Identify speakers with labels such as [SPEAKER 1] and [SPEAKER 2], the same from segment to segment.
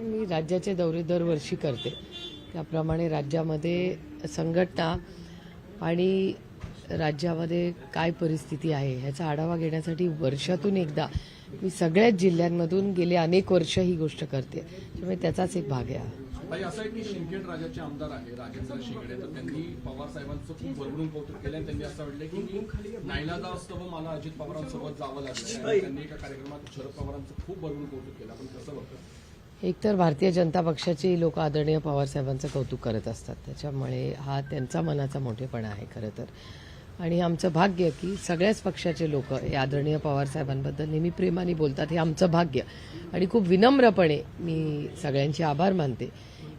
[SPEAKER 1] मी राज्याचे दौरे दरवर्षी करते. त्याप्रमाणे राज्यामध्ये संघटना आणि राज्यामध्ये काय परिस्थिती आहे ह्याचा आढावा घेण्यासाठी वर्षातून एकदा मी सगळ्याच जिल्ह्यांमधून गेले अनेक वर्ष ही गोष्ट करते. त्यामुळे त्याचाच एक भाग आहे हा.
[SPEAKER 2] असं आहे की शिंदखेड राजाचे आमदार आहे राजेंद्र शिंगडे तर त्यांनी पवार साहेबांचं खूप कौतुक केलं आणि त्यांनी असं म्हटलं की असतं मला अजित पवारांसोबत जावं लागलं. त्यांनी एका कार्यक्रमात शरद पवारांचं खूप कौतुक केलं. आपण कसं बघतो?
[SPEAKER 1] एकतर भारतीय जनता पक्षाचे लोक आदरणीय पवारसाहेबांचं कौतुक करत असतात. त्याच्यामुळे हा त्यांचा मनाचा मोठेपणा आहे खरं तर. आणि आमचं भाग्य की सगळ्याच पक्षाचे लोक हे आदरणीय पवारसाहेबांबद्दल नेहमी प्रेमाने बोलतात हे आमचं भाग्य. आणि खूप विनम्रपणे मी सगळ्यांचे आभार मानते.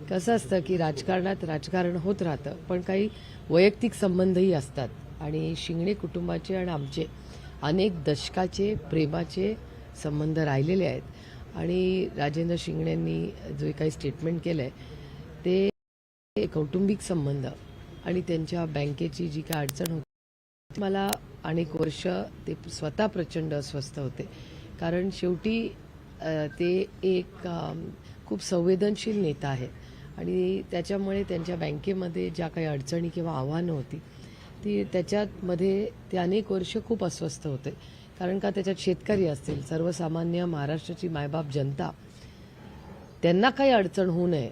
[SPEAKER 1] कसं असतं की राजकारणात राजकारण होत राहतं पण काही वैयक्तिक संबंधही असतात. आणि शिंगणे कुटुंबाचे आणि आमचे अनेक दशकाचे प्रेमाचे संबंध राहिलेले आहेत. आणि राजेंद्र शिंगणेंनी जे काही स्टेटमेंट केलं आहे ते कौटुंबिक संबंध आणि त्यांच्या बँकेची जी काय अडचण होती मला अनेक वर्ष ते स्वतः प्रचंड अस्वस्थ होते. कारण शेवटी ते एक खूप संवेदनशील नेता आहेत आणि त्याच्यामुळे त्यांच्या बँकेमध्ये ज्या काही अडचणी किंवा आव्हानं होती ती त्याच्यामध्ये ते अनेक वर्ष खूप अस्वस्थ होते. कारण का त्याच्यात शेतकरी असतील सर्वसामान्य महाराष्ट्राची मायबाप जनता त्यांना काही अडचण होऊ नये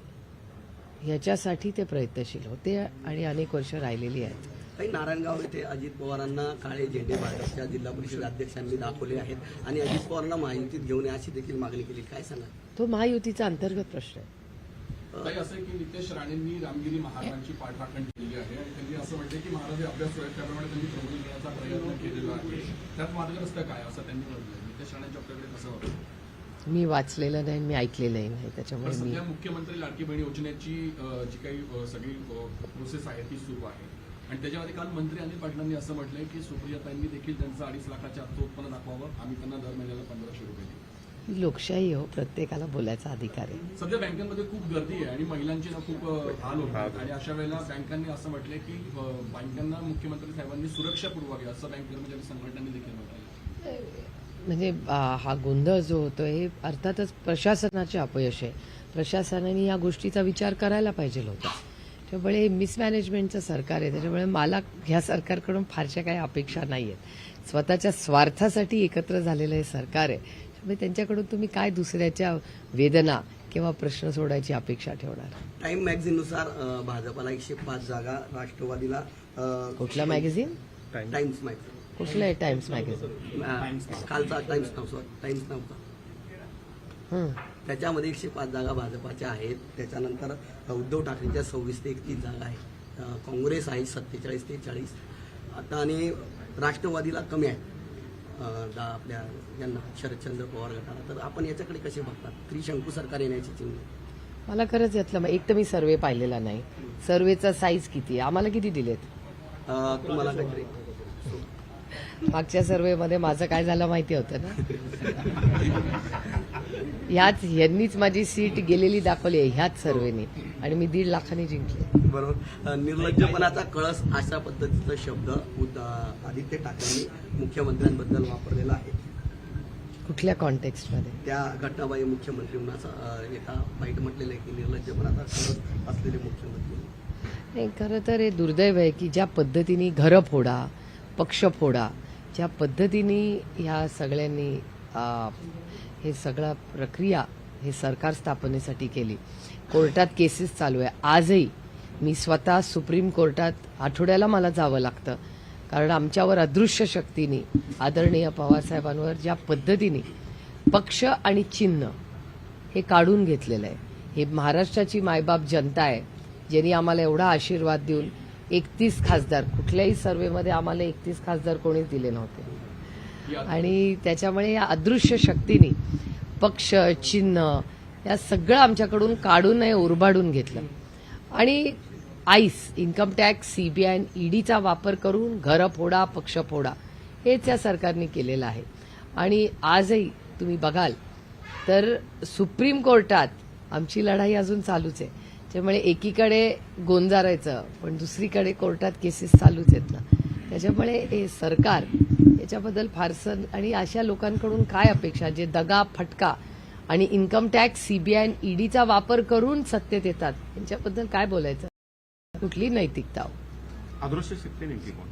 [SPEAKER 1] ह्याच्यासाठी ते प्रयत्नशील होते आणि अनेक वर्ष राहिलेली आहेत.
[SPEAKER 3] काही नारायणगाव येथे अजित पवारांना काळे झेंडे भाजपच्या जिल्हा परिषद अध्यक्षांनी दाखवले आहेत आणि अजित पवारांना माहितीत घेऊन अशी देखील मागणी केली. काय सांगा
[SPEAKER 1] तो महायुतीचा अंतर्गत प्रश्न आहे.
[SPEAKER 2] ताई असं की नितेश राणेंनी रामगिरी महाराजांची पाठराखण केली आहे आणि त्यांनी असं म्हटलं की महाराज अभ्यास त्याप्रमाणे त्यांनी प्रबोधन करण्याचा प्रयत्न केलेला आहे. त्यात मार्गदर्शक काय असं त्यांनी म्हटलं नितेश राणेंच्या आपल्याकडे कसं वाटतं?
[SPEAKER 1] मी वाचलेलं नाही मी ऐकलेलंही नाही त्याच्यामुळे
[SPEAKER 2] सध्या मुख्यमंत्री लाडकी बहीण योजनेची जी काही सगळी प्रोसेस आहे ती सुरू आहे. आणि त्याच्यामध्ये काल मंत्री अनिल पाटलांनी असं म्हटलंय की सुप्रियाताईंनी देखील त्यांचं अडीच लाखाच्या आतचं उत्पन्न दाखवावं. आम्ही त्यांना दर महिन्याला पंधराशे रुपये देऊ
[SPEAKER 1] ही लोकशाही हो प्रत्येकाला बोलायचा अधिकार आहे.
[SPEAKER 2] सध्या बँकांमध्ये खूप गर्दी आहे आणि महिलांची ना खूप हाल होतात आणि अशा वेळेला बँकांनी असं म्हटलंय की बँकांना मुख्यमंत्री साहेबांनी सुरक्षा पुरवावी असं बँक कर्मचारी संघटनांनी देखील म्हटलंय.
[SPEAKER 1] म्हणजे हा गोंधळ जो होतो हे अर्थातच प्रशासनाचे अपयश आहे. प्रशासनाने या गोष्टीचा विचार करायला पाहिजे होता. त्यामुळे हे मिसमॅनेजमेंटचं सरकार आहे. त्याच्यामुळे मला ह्या सरकारकडून फारशा काही अपेक्षा नाही आहेत स्वतःच्या स्वार्थासाठी एकत्र झालेलं हे सरकार आहे. त्यांच्याकडून तुम्ही काय दुसऱ्याच्या वेदना किंवा प्रश्न सोडायची अपेक्षा ठेवणार?
[SPEAKER 3] टाइम मॅगझिननुसार भाजपाला एकशे पाच जागा राष्ट्रवादीला
[SPEAKER 1] कुठला मॅगझिन?
[SPEAKER 3] टाइम्स. मॅगझिन.
[SPEAKER 1] कुठलं आहे टाइम्स मॅगझिन?
[SPEAKER 3] कालचा टाइम्स नव्हता टाइम्स नव्हता.
[SPEAKER 1] हं.
[SPEAKER 3] त्याच्यामध्ये एकशे पाच जागा भाजपाच्या आहेत. त्याच्यानंतर उद्धव ठाकरेंच्या सव्वीस ते एकतीस जागा आहेत. काँग्रेस आहे सत्तेचाळीस ते चाळीस. आता आणि राष्ट्रवादीला कमी आहे दा- आपल्या यांना शरदचंद्र पवार गटाला. तर आपण याच्याकडे कसे बघतात? त्रिशंकू सरकार येण्याची चिन्ह.
[SPEAKER 1] मला खरंच यातलं एक तर मी सर्वे पाहिलेला नाही. सर्वेचा साईज किती आम्हाला किती दिलेत?
[SPEAKER 3] तुम्हाला काहीतरी.
[SPEAKER 1] मागच्या सर्वेमध्ये माझं काय झालं माहिती होतं ना? ह्याच यांनीच माझी सीट गेलेली दाखवली आहे ह्याच सर्वेने. आणि मी दीड लाखांनी जिंकले.
[SPEAKER 3] बरोबर. निर्लज्जपणाचा कळस अशा पद्धतीचा शब्द आदित्य ठाकरेंनी मुख्यमंत्र्यांबद्दल वापरलेला आहे.
[SPEAKER 1] कुठल्या कॉन्टेक्स्टमध्ये
[SPEAKER 3] त्या घटनाबाई मुख्यमंत्री एका वाईट म्हटलेलं आहे की निर्लज्जपणाचा कळस असलेले मुख्यमंत्री.
[SPEAKER 1] नाही खरं तर हे दुर्दैव आहे की ज्या पद्धतीने घरं फोडा पक्ष फोडा ज्या पद्धतीने ह्या सगळ्यांनी हे सगळा प्रक्रिया हे सरकार स्थापनेसाठी केली. कोर्टात केसेस चालू आहे. आजही मी स्वतः सुप्रीम कोर्टात आठवड्याला मला जावं लागतं. कारण आमच्यावर अदृश्य शक्तीने आदरणीय पवारसाहेबांवर ज्या पद्धतीने पक्ष आणि चिन्ह हे काढून घेतलेलं आहे. हे महाराष्ट्राची मायबाप जनता आहे ज्यांनी आम्हाला एवढा आशीर्वाद देऊन एकतीस खासदार कुठल्याही सर्वेमध्ये आम्हाला एकतीस खासदार कोणीच दिले नव्हते. आणि त्याच्यामुळे या अदृश्य शक्तीने पक्ष चिन्ह या सगळं आमच्याकडून काढून नाही उरबाडून घेतलं. आणि आईस इन्कम टॅक्स सीबीआय ईडीचा वापर करून घरं फोडा पक्ष फोडा हेच या सरकारने केलेलं आहे. आणि आजही तुम्ही बघाल तर सुप्रीम कोर्टात आमची लढाई अजून चालूच आहे. त्यामुळे एकीकडे गोंजारायचं पण दुसरीकडे कोर्टात केसेस चालूच आहेत ना. त्याच्यामुळे हे सरकार याच्याबद्दल फारसं आणि अशा लोकांकडून काय अपेक्षा जे दगा फटका आणि इन्कम टॅक्स सीबीआय ईडीचा वापर करून सत्तेत येतात यांच्याबद्दल काय बोलायचं? कुठली नैतिकता हो?
[SPEAKER 4] अदृश्य शक्ती नेमकी कोण?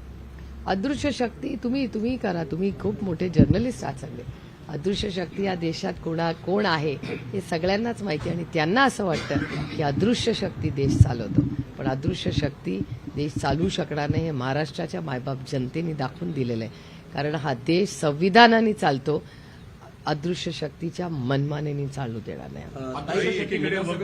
[SPEAKER 1] अदृश्य शक्ती तुम्ही तुम्ही करा. तुम्ही खूप मोठे जर्नलिस्ट आहात सगळे. अदृश्य शक्ती या देशात कोणा कोण आहे हे सगळ्यांनाच माहिती आणि त्यांना असं वाटतं की अदृश्य शक्ती देश चालवतो. पण अदृश्य शक्ती देश चालवू शकणार नाही हे महाराष्ट्राच्या मायबाप जनतेने दाखवून दिलेलं आहे. कारण हा देश संविधानाने चालतो अदृश्य शक्तीच्या मनमानेने चालू देणार नाही.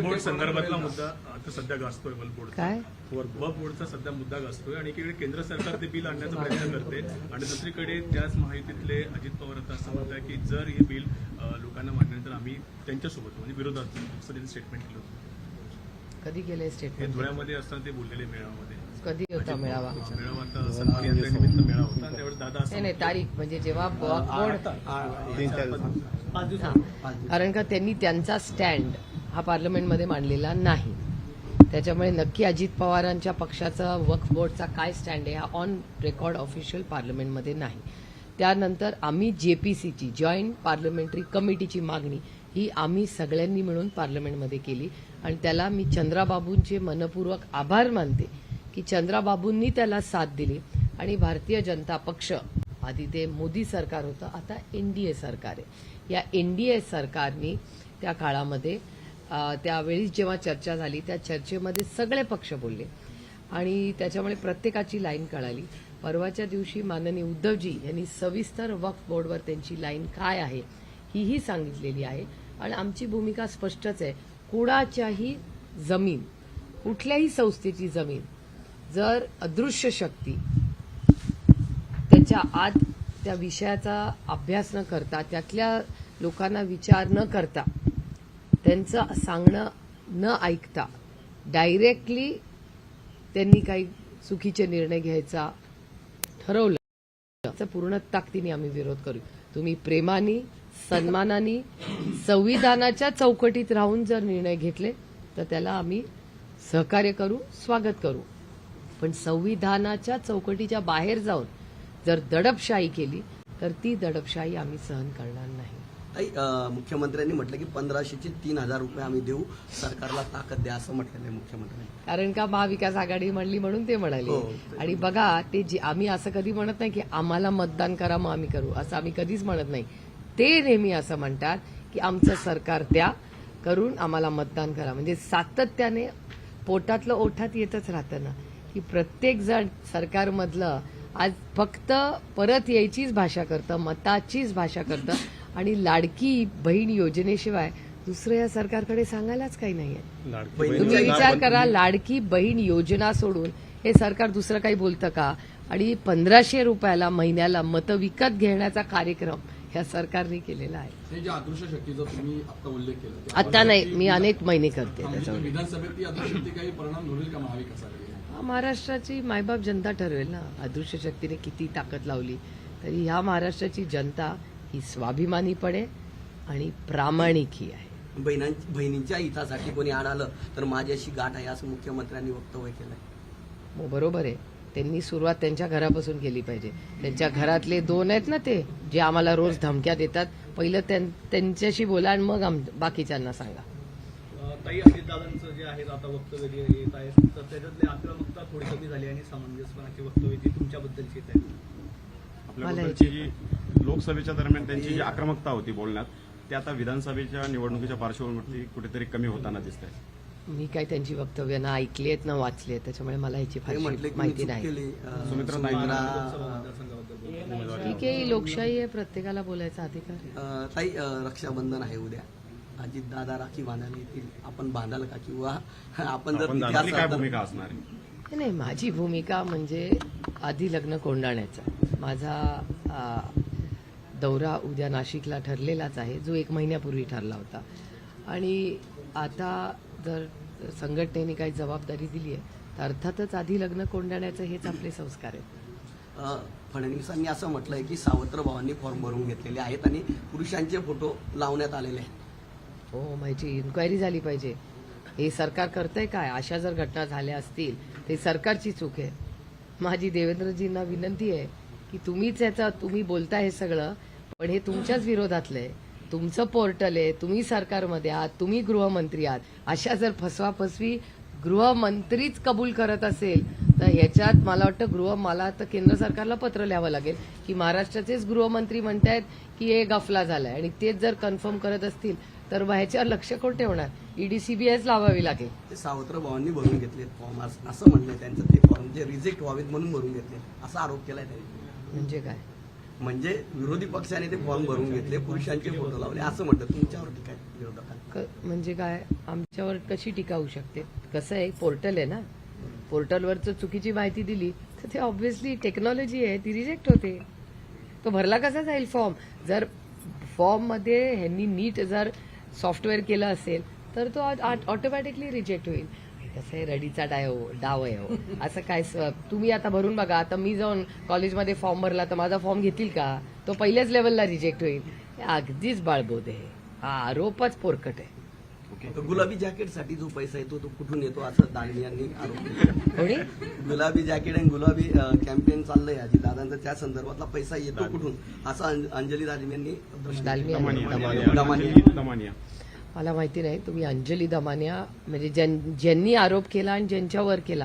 [SPEAKER 5] बोर्ड संदर्भातला मुद्दा आता सध्या गाजतोय बोर्डचा.
[SPEAKER 1] काय?
[SPEAKER 5] वक्फ बोर्डचा सध्या मुद्दा गाजतोय आणि एकीकडे केंद्र सरकार ते बिल आणण्याचा प्रयत्न करते आणि दुसरीकडे त्याच माहितीतले अजित पवार आता असं म्हणतात की जर हे बिल लोकांना मांडल्यानंतर आम्ही त्यांच्यासोबत म्हणजे विरोधात स्टेटमेंट केलं होतं.
[SPEAKER 1] कधी केलंय
[SPEAKER 5] हे
[SPEAKER 1] स्टेटमेंट
[SPEAKER 5] धुळ्यामध्ये असताना ते बोललेले मेळाव्यामध्ये.
[SPEAKER 1] कधी होता मेळावा?
[SPEAKER 5] मेळावा असं.
[SPEAKER 1] नाही नाही तारीख म्हणजे जेव्हा हा. कारण का त्यांनी त्यांचा स्टँड हा पार्लमेंटमध्ये मांडलेला नाही. त्याच्यामुळे नक्की अजित पवारांच्या पक्षाचा वक्फ बोर्डचा काय स्टँड आहे हा ऑन रेकॉर्ड ऑफिशियल पार्लमेंटमध्ये नाही. त्यानंतर आम्ही जेपीसीची जॉईंट पार्लमेंटरी कमिटीची मागणी ही आम्ही सगळ्यांनी मिळून पार्लमेंटमध्ये केली. आणि त्याला मी चंद्राबाबूंचे मनपूर्वक आभार मानते. की चंद्राबाबूंनी त्याला साथ दिली आणि भारतीय जनता पक्ष आधी ते मोदी सरकार होतं आता एनडीए सरकार आहे. या एनडीए सरकारनी त्या काळामध्ये त्यावेळी जेव्हा चर्चा झाली त्या चर्चेमध्ये सगळे पक्ष बोलले. आणि त्याच्यामुळे प्रत्येकाची लाईन कळाली. परवाच्या दिवशी माननीय उद्धवजी यांनी सविस्तर वक्फ बोर्डवर त्यांची लाईन काय आहे हीही सांगितलेली आहे. आणि आमची भूमिका स्पष्टच आहे. कुणाच्याही जमीन कुठल्याही संस्थेची जमीन जर अदृश्य शक्ती त्याच्या आत त्या विषयाचा अभ्यास न करता त्यातल्या लोकांना विचार न करता त्यांचं सांगणं न ऐकता डायरेक्टली त्यांनी काही चुकीचे निर्णय घ्यायचा ठरवलं त्याचा पूर्ण ताकदीने आम्ही विरोध करू. तुम्ही प्रेमाने सन्मानाने संविधानाच्या चौकटीत राहून जर निर्णय घेतले तर त्याला आम्ही सहकार्य करू स्वागत करू. पण संविधानाच्या चौकटीच्या बाहेर जाऊन जर दडपशाही केली तर ती दडपशाही आम्ही सहन करणार नाही.
[SPEAKER 3] मुख्यमंत्र्यांनी म्हटलं की पंधराशेचे तीन हजार रुपये आम्ही देऊ सरकारला ताकद द्या असं म्हटलेलं आहे मुख्यमंत्र्यांनी.
[SPEAKER 1] कारण का महाविकास आघाडी म्हणली म्हणून ते म्हणाले.
[SPEAKER 3] हो.
[SPEAKER 1] आणि बघा ते जे आम्ही असं कधी म्हणत नाही की आम्हाला मतदान करा मग आम्ही करू असं आम्ही कधीच म्हणत नाही. ते नेहमी असं म्हणतात की आमचं सरकार द्या करून आम्हाला मतदान करा. म्हणजे सातत्याने पोटातलं ओठात येतच राहतं ना. की प्रत्येक जण सरकारमधलं आज फक्त परत यायचीच भाषा करतं मताचीच भाषा करतं आणि लाडकी बहीण योजनेशिवाय दुसरं या सरकारकडे सांगायलाच काही नाहीये.
[SPEAKER 5] लाडकी
[SPEAKER 3] बहिणी-
[SPEAKER 1] तुम्ही विचार करा लाडकी बहीण योजना सोडून हे सरकार दुसरं काही बोलतं का? आणि पंधराशे रुपयाला महिन्याला मतं विकत घेण्याचा कार्यक्रम ह्या सरकारने केलेला आहे.
[SPEAKER 2] जे अदृश्य शक्तीचा तुम्ही आता उल्लेख केला ते
[SPEAKER 1] आता नाही मी अनेक महिने करते
[SPEAKER 2] म्हणजे
[SPEAKER 1] त्याच्यावर.
[SPEAKER 2] विधानसभेत
[SPEAKER 1] हा, महाराष्ट्राची मायबाप जनता ठरवेल ना. अदृश्य शक्तीने किती ताकद लावली तरी ह्या महाराष्ट्राची जनता ही स्वाभिमानी पडे आणि प्रामाणिकही आहे.
[SPEAKER 3] बहिणां बहिणींच्या हितासाठी कोणी आणालं तर माझ्याशी गाठ आहे असं मुख्यमंत्र्यांनी वक्तव्य केलंय.
[SPEAKER 1] हो बरोबर आहे. त्यांनी सुरुवात त्यांच्या घरापासून केली पाहिजे. त्यांच्या घरातले दोन आहेत ना ते जे आम्हाला रोज धमक्या देतात. पहिलं त्यां- त्यांच्याशी बोला आणि मग आम बाकीच्यांना सांगा.
[SPEAKER 6] ताई अजितदादांचं जे आहे आता वक्तव्य जे येत आहे तर त्याच्यातली आक्रमकता थोडी कमी झाली आणि सामंजस्यपणाची वक्तव्य जी तुमच्याबद्दलची येत आहे.
[SPEAKER 4] आपल्याबद्दलची जी लोकसभेच्या दरम्यान त्यांची जी आक्रमकता होती बोलण्यात ते आता विधानसभेच्या निवडणुकीच्या पार्श्वभूमीवरती कुठेतरी कमी होताना दिसत आहे
[SPEAKER 1] मी काय त्यांची वक्तव्य ना ऐकली आहेत ना वाचली आहेत त्याच्यामुळे मला
[SPEAKER 3] मी
[SPEAKER 1] माहिती नाही. ठीक आहे ही लोकशाही आहे प्रत्येकाला बोलायचा अधिकार
[SPEAKER 3] ताई रक्षाबंधन आहे उद्या. अजित दादा राखी बांधायला येतील आपण बांधाल का? किंवा आपण जर
[SPEAKER 4] आपण
[SPEAKER 3] तिथे
[SPEAKER 4] दादाची काय
[SPEAKER 3] असाल तर-
[SPEAKER 4] भूमिका असणार आहे?
[SPEAKER 1] नाही माझी भूमिका म्हणजे आधी लग्न कोंडाण्याचा माझा आ, दौरा उद्या नाशिकला ठरलेलाच आहे जो एक महिन्यापूर्वी ठरला होता. आणि आता जर संघटनेने काही जबाबदारी दिली आहे तर अर्थातच आधी लग्न कोंडाण्याचं हेच आपले संस्कार आहेत.
[SPEAKER 3] अ, फडणवीसांनी असं म्हटलंय की सावत्र भावांनी फॉर्म भरून घेतलेले आहेत आणि पुरुषांचे फोटो लावण्यात आलेले आहेत.
[SPEAKER 1] हो माझी इन्क्वायरी झाली पाहिजे. हे सरकार करतंय काय? अशा जर घटना झाल्या असतील ते सरकारची चूक आहे. माझी देवेंद्रजींना विनंती आहे की तुम्हीच याचा तुम्ही बोलताय हे सगळं पण हे तुमच्याच विरोधातलं आहे. तुमचं पोर्टल आहे तुम्ही सरकारमध्ये आहात तुम्ही गृहमंत्री आहात. अशा जर फसवाफसवी गृहमंत्रीच कबूल करत असेल तर ह्याच्यात मला वाटतं गृह मला तर केंद्र सरकारला पत्र लिहावं लागेल की महाराष्ट्राचेच गृहमंत्री म्हणतायत की हे गफला झालाय. आणि तेच जर कन्फर्म करत असतील तर ह्याच्यावर लक्ष कोण ठेवणार? ईडी सीबीआयच लावावी लागेल.
[SPEAKER 3] ते सावत्र भावांनी भरून घेतलेत फॉर्म असं असं म्हणणं आहे त्यांचं ते फॉर्म जे रिजेक्ट व्हावेत म्हणून भरून घेतले असा आरोप केलाय त्यांनी.
[SPEAKER 1] म्हणजे काय?
[SPEAKER 3] म्हणजे विरोधी पक्षाने ते फॉर्म भरून घेतले पुरुषांचे फोटो लावले असं म्हणतात. तुमच्यावर काय विरोधकांनी?
[SPEAKER 1] क- म्हणजे काय? आमच्यावर कशी टीका होऊ शकते? कसं आहे? पोर्टल आहे ना? पोर्टलवर जर चुकीची माहिती दिली तर ते ऑब्व्हियसली टेक्नॉलॉजी आहे. ती रिजेक्ट होते. तो भरला कसा जाईल फॉर्म जर फॉर्ममध्ये ह्यांनी नीट जर सॉफ्टवेअर केलं असेल तर तो ऑटोमॅटिकली रिजेक्ट होईल. कसं आहे रडीचा डाव हो, डाव आहे हो. असं काय तुम्ही आता भरून बघा आता मी जाऊन कॉलेजमध्ये फॉर्म भरला तर माझा फॉर्म घेतील का? तो पहिल्याच लेवलला रिजेक्ट होईल. अगदीच बाळबोध. आहे हा आरोपच पोरकट आहे.
[SPEAKER 3] तर गुलाबी जॅकेटसाठी जो पैसा येतो तो कुठून येतो असं दानवे यांनी आरोप केला. गुलाबी जॅकेट आणि गुलाबी कॅम्पेन चाललंय अजित दादांचा. त्या संदर्भातला पैसा येतो कुठून? असं अंज- अंजली दानवे यांनी
[SPEAKER 1] मला माहिती नाही तुम्ही अंजली दमानिया म्हणजे ज्यां- ज्यांनी आरोप केला आणि ज्यांच्यावर केला.